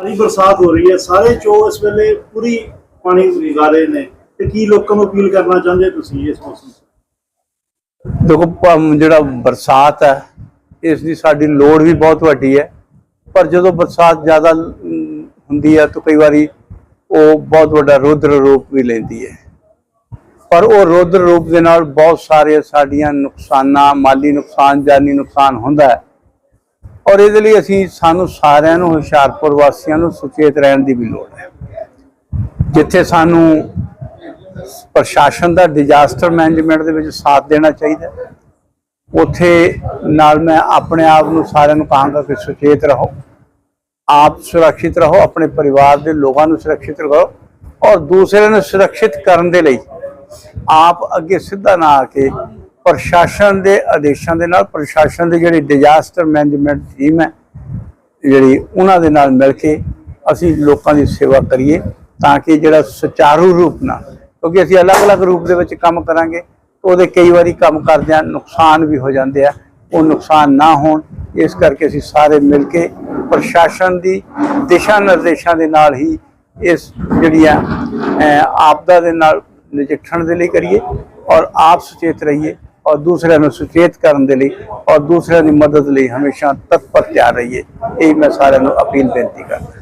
ਸਾਰੀ ਬਰਸਾਤ ਹੋ ਰਹੀ ਹੈ। ਸਾਰੇ ਚੋ ਇਸ ਵੇਲੇ ਪੂਰੀ ਪਾਣੀ ਵਿਗਾ ਰਹੇ ਨੇ। ਤੇ ਕੀ ਲੋਕਾਂ ਨੂੰ ਅਪੀਲ ਕਰਨਾ ਚਾਹੁੰਦੇ ਤੁਸੀਂ ਇਸ ਮੌਸਮ ਦੇਖੋ ਪ- ਜਿਹੜਾ ਬਰਸਾਤ ਹੈ, ਇਸ ਦੀ ਸਾਡੀ ਲੋੜ ਵੀ ਬਹੁਤ ਵੱਡੀ ਹੈ। ਪਰ ਜਦੋਂ ਬਰਸਾਤ ਜ਼ਿਆਦਾ ਹੁੰਦੀ ਹੈ ਤਾਂ ਕਈ ਵਾਰੀ ਉਹ ਬਹੁਤ ਵੱਡਾ ਰੁਦਰ ਰੂਪ ਵੀ ਲੈਂਦੀ ਹੈ। ਪਰ ਉਹ ਰੁਦਰ ਰੂਪ ਦੇ ਨਾਲ ਬਹੁਤ ਸਾਰੇ ਸਾਡੀਆਂ ਨੁਕਸਾਨਾਂ, ਮਾਲੀ ਨੁਕਸਾਨ, ਜਾਨੀ ਨੁਕਸਾਨ ਹੁੰਦਾ ਹੈ। ਔਰ ਇਹਦੇ ਲਈ ਅਸੀਂ ਸਾਨੂੰ ਸਾਰਿਆਂ ਨੂੰ ਹੁਸ਼ਿਆਰਪੁਰ ਵਾਸੀਆਂ ਨੂੰ ਸੁਚੇਤ ਰਹਿਣ ਦੀ ਵੀ ਲੋੜ ਹੈ ਜਿੱਥੇ ਸਾਨੂੰ ਪ੍ਰਸ਼ਾਸਨ ਦਾ ਡਿਜ਼ਾਸਟਰ ਮੈਨੇਜਮੈਂਟ ਦੇ ਵਿੱਚ ਸਾਥ ਦੇਣਾ ਚਾਹੀਦਾ ਹੈ। ਉੱਥੇ ਨਾਲ ਮੈਂ ਆਪਣੇ ਆਪ ਨੂੰ ਸਾਰਿਆਂ ਨੂੰ ਕਹਾਂਗਾ ਕਿ ਸੁਚੇਤ ਰਹੋ ਆਪ ਸੁਰੱਖਿਅਤ ਰਹੋ, ਆਪਣੇ ਪਰਿਵਾਰ ਦੇ ਲੋਕਾਂ ਨੂੰ ਸੁਰੱਖਿਅਤ ਰੱਖੋ ਔਰ ਦੂਸਰਿਆਂ ਨੂੰ ਸੁਰੱਖਿਅਤ ਕਰਨ ਦੇ ਲਈ ਆਪ ਅੱਗੇ ਸਿੱਧਾ ਨਾ ਆ ਕੇ ਪ੍ਰਸ਼ਾਸਨ ਦੇ ਆਦੇਸ਼ਾਂ ਦੇ ਨਾਲ, ਪ੍ਰਸ਼ਾਸਨ ਦੀ ਜਿਹੜੀ ਡਿਜ਼ਾਸਟਰ ਮੈਨੇਜਮੈਂਟ ਟੀਮ ਹੈ, ਜਿਹੜੀ ਉਹਨਾਂ ਦੇ ਨਾਲ ਮਿਲ ਕੇ ਅਸੀਂ ਲੋਕਾਂ ਦੀ ਸੇਵਾ ਕਰੀਏ ਤਾਂ ਕਿ ਜਿਹੜਾ ਸੁਚਾਰੂ ਰੂਪ ਨਾਲ, ਕਿਉਂਕਿ ਅਸੀਂ ਅਲੱਗ-ਅਲੱਗ ਰੂਪ ਦੇ ਵਿੱਚ ਕੰਮ ਕਰਾਂਗੇ, ਉਹਦੇ ਕਈ ਵਾਰੀ ਕੰਮ ਕਰਦਿਆਂ ਨੁਕਸਾਨ ਵੀ ਹੋ ਜਾਂਦੇ ਆ, ਉਹ ਨੁਕਸਾਨ ਨਾ ਹੋਣ, ਇਸ ਕਰਕੇ ਅਸੀਂ ਸਾਰੇ ਮਿਲ ਕੇ ਪ੍ਰਸ਼ਾਸਨ ਦੀ ਦਿਸ਼ਾ ਨਿਰਦੇਸ਼ਾਂ ਦੇ ਨਾਲ ਹੀ ਇਸ ਜਿਹੜੀ ਆ ਆਪਦਾ ਦੇ ਨਾਲ ਨਜਿੱਠਣ ਦੇ ਲਈ ਕਰੀਏ ਔਰ ਆਪ ਸੁਚੇਤ ਰਹੀਏ। ਔਰ ਦੂਸਰਿਆਂ ਨੂੰ ਸੁਚੇਤ ਕਰਨ ਦੇ ਲਈ ਔਰ ਦੂਸਰਿਆਂ ਦੀ ਮਦਦ ਲਈ ਹਮੇਸ਼ਾ ਤਤਪਰ ਤਿਆਰ ਰਹੀਏ। ਇਹ ਮੈਂ ਸਾਰਿਆਂ ਨੂੰ ਅਪੀਲ ਬੇਨਤੀ ਕਰਦਾ